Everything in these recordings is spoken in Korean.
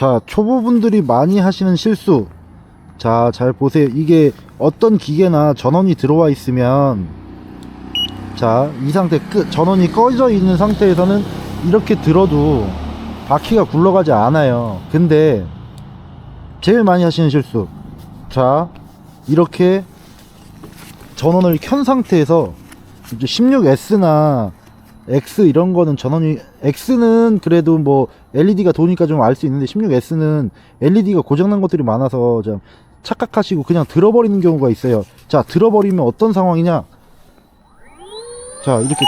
자, 초보분들이 많이 하시는 실수. 자, 잘 보세요. 이게 어떤 기계나 전원이 들어와 있으면, 자, 이 상태, 끝, 전원이 꺼져 있는 상태에서는 이렇게 들어도 바퀴가 굴러가지 않아요. 근데, 제일 많이 하시는 실수. 자, 이렇게 전원을 켠 상태에서 이제 16S나 X 이런 거는 전원이 X는 그래도 뭐 LED가 도니까 좀 알 수 있는데 16S는 LED가 고장난 것들이 많아서 좀 착각하시고 그냥 들어버리는 경우가 있어요. 자, 들어버리면 어떤 상황이냐? 자, 이렇게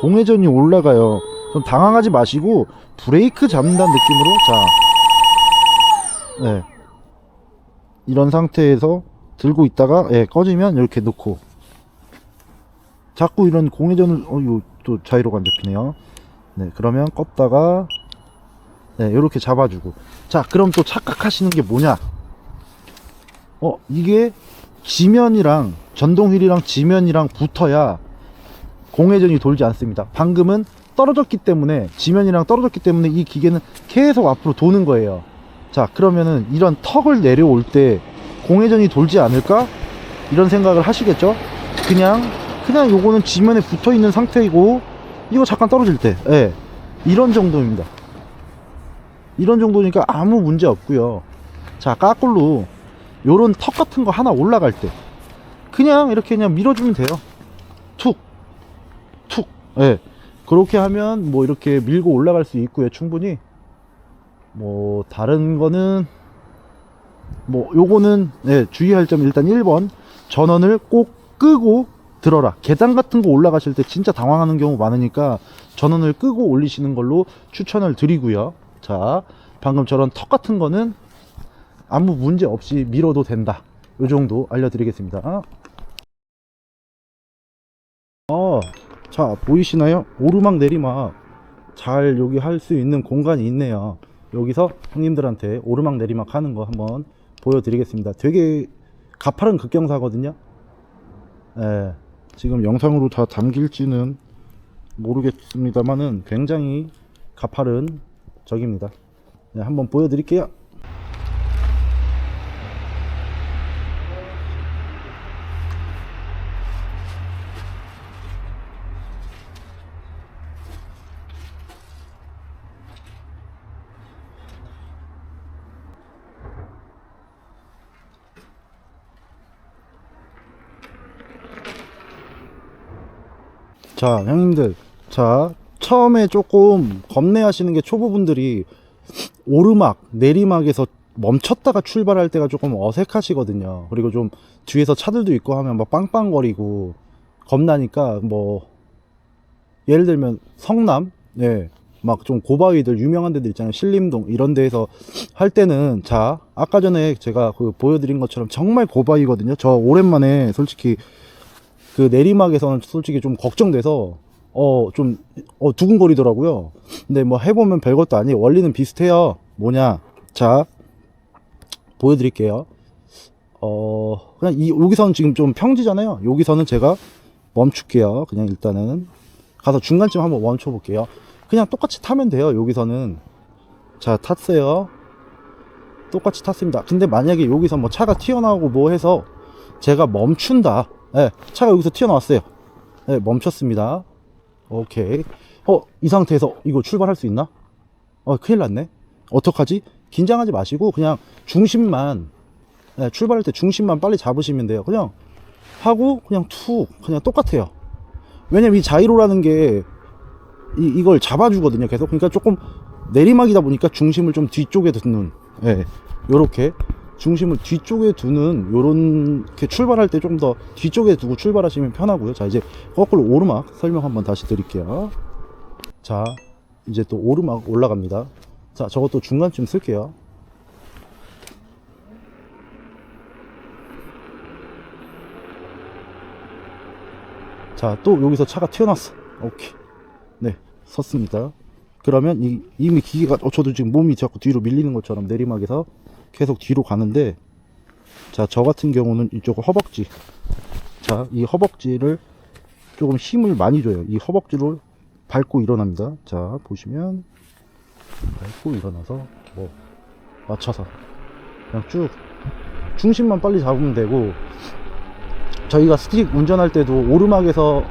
공회전이 올라가요. 좀 당황하지 마시고 브레이크 잡는다는 느낌으로 자, 네. 이런 상태에서 들고 있다가 예, 꺼지면 이렇게 놓고 자꾸 이런 공회전을 어 이거 또 자이로가 안 잡히네요. 네, 그러면 껐다가 네, 이렇게 잡아주고 자, 그럼 또 착각하시는 게 뭐냐? 어, 이게 지면이랑 전동 휠이랑 지면이랑 붙어야 공회전이 돌지 않습니다. 방금은 떨어졌기 때문에 지면이랑 떨어졌기 때문에 이 기계는 계속 앞으로 도는 거예요. 자, 그러면은 이런 턱을 내려올 때 공회전이 돌지 않을까? 이런 생각을 하시겠죠? 그냥 그냥 요거는 지면에 붙어 있는 상태이고 이거 잠깐 떨어질 때, 예, 이런 정도입니다. 이런 정도니까 아무 문제 없고요. 자, 까꿀로 요런 턱 같은 거 하나 올라갈 때 그냥 이렇게 그냥 밀어주면 돼요. 툭, 툭, 예. 그렇게 하면 뭐 이렇게 밀고 올라갈 수 있고요, 충분히. 뭐 다른 거는 뭐 요거는 네, 주의할 점 일단 1번 전원을 꼭 끄고 들어라. 계단 같은 거 올라가실 때 진짜 당황하는 경우 많으니까 전원을 끄고 올리시는 걸로 추천을 드리고요. 자 방금 저런 턱 같은 거는 아무 문제 없이 밀어도 된다. 요 정도 알려드리겠습니다. 어, 자 보이시나요? 오르막 내리막. 잘 여기 할 수 있는 공간이 있네요. 여기서 형님들한테 오르막 내리막 하는 거 한번 보여드리겠습니다. 되게 가파른 극경사거든요. 예, 지금 영상으로 다 담길지는 모르겠습니다만은 굉장히 가파른 적입니다. 네, 한번 보여드릴게요. 자, 형님들. 자, 처음에 조금 겁내 하시는 게 초보분들이 오르막, 내리막에서 멈췄다가 출발할 때가 조금 어색하시거든요. 그리고 좀 뒤에서 차들도 있고 하면 막 빵빵거리고 겁나니까 뭐 예를 들면 성남, 예, 막 좀 고바위들 유명한 데들 있잖아요. 신림동 이런 데에서 할 때는 자, 아까 전에 제가 그 보여드린 것처럼 정말 고바위거든요. 저 오랜만에 솔직히 그 내리막에서는 솔직히 좀 걱정돼서 어 좀 어, 두근거리더라고요. 근데 뭐 해보면 별것도 아니에요. 원리는 비슷해요. 뭐냐? 자 보여드릴게요. 어 그냥 이 여기서는 지금 좀 평지잖아요. 여기서는 제가 멈출게요. 그냥 일단은 가서 중간쯤 한번 멈춰 볼게요. 그냥 똑같이 타면 돼요. 여기서는 자 탔어요. 똑같이 탔습니다. 근데 만약에 여기서 뭐 차가 튀어나오고 뭐 해서 제가 멈춘다. 예, 차가 여기서 튀어나왔어요. 예, 멈췄습니다. 오케이. 어, 이 상태에서 이거 출발할 수 있나? 어, 큰일 났네. 어떡하지? 긴장하지 마시고 그냥 중심만 예, 출발할 때 중심만 빨리 잡으시면 돼요. 그냥 하고 그냥 툭 그냥 똑같아요. 왜냐면 이 자이로라는 게 이, 이걸 잡아주거든요. 계속. 그러니까 조금 내리막이다 보니까 중심을 좀 뒤쪽에 두는 예, 요렇게 중심을 뒤쪽에 두는 요런 게 출발할 때좀더 뒤쪽에 두고 출발하시면 편하고요. 자, 이제 거꾸로 오르막 설명 한번 다시 드릴게요. 자, 이제 또 오르막 올라갑니다. 자, 저것도 중간쯤 쓸게요. 자, 또 여기서 차가 튀어나왔어. 오케이. 네, 섰습니다. 그러면 이, 이미 기계가, 어, 저도 지금 몸이 자꾸 뒤로 밀리는 것처럼 내리막에서 계속 뒤로 가는데, 자, 저 같은 경우는 이쪽 허벅지. 자, 이 허벅지를 조금 힘을 많이 줘요. 이 허벅지를 밟고 일어납니다. 자, 보시면, 밟고 일어나서 뭐 맞춰서 그냥 쭉 중심만 빨리 잡으면 되고 저희가 스틱 운전할 때도 오르막에서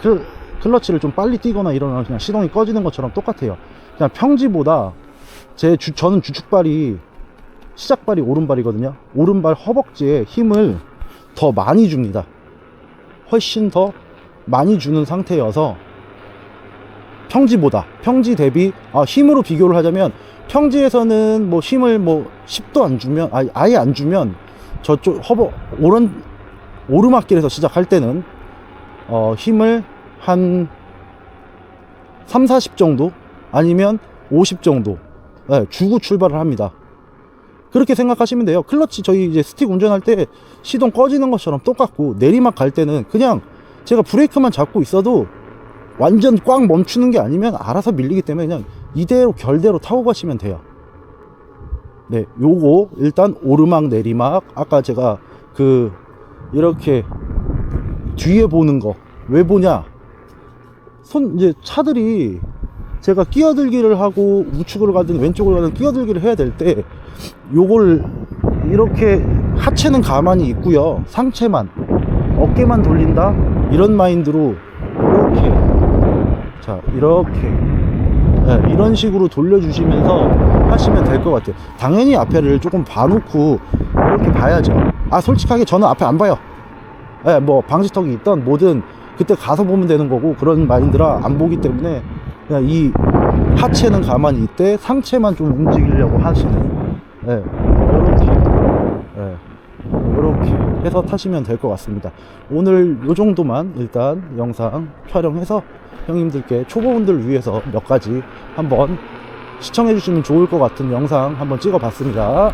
클, 클러치를 좀 빨리 뛰거나 이러면 그냥 시동이 꺼지는 것처럼 똑같아요. 그냥 평지보다 제 주, 저는 주축발이 시작발이 오른발이거든요. 오른발 허벅지에 힘을 더 많이 줍니다. 훨씬 더 많이 주는 상태여서 평지보다 평지 대비 아, 힘으로 비교를 하자면 평지에서는 뭐 힘을 뭐 10도 안 주면 아예, 아예 안 주면 저쪽 허벅 오른 오르막길에서 시작할 때는 어, 힘을 한 3, 40 정도 아니면 50 정도 네, 주고 출발을 합니다. 그렇게 생각하시면 돼요. 클러치 저희 이제 스틱 운전할 때 시동 꺼지는 것처럼 똑같고 내리막 갈 때는 그냥 제가 브레이크만 잡고 있어도 완전 꽉 멈추는 게 아니면 알아서 밀리기 때문에 그냥 이대로 결대로 타고 가시면 돼요. 네, 요거 일단 오르막 내리막 아까 제가 그 이렇게 뒤에 보는 거 왜 보냐? 손 이제 차들이 제가 끼어들기를 하고 우측으로 가든 왼쪽으로 가든 끼어들기를 해야 될 때 요걸 이렇게 하체는 가만히 있고요. 상체만 어깨만 돌린다? 이런 마인드로 이렇게. 자 이렇게. 네, 이런 식으로 돌려주시면서 하시면 될 것 같아요. 당연히 앞에를 조금 봐놓고 이렇게 봐야죠. 아 솔직하게 저는 앞에 안 봐요. 네, 뭐 방지턱이 있던 뭐든 그때 가서 보면 되는 거고 그런 마인드라 안 보기 때문에 그냥 이 하체는 가만히 있대 상체만 좀 움직이려고 하시는. 네, 이렇게. 네, 이렇게 해서 타시면 될 것 같습니다. 오늘 요 정도만 일단 영상 촬영해서 형님들께 초보분들 위해서 몇 가지 한번 시청해 주시면 좋을 것 같은 영상 한번 찍어 봤습니다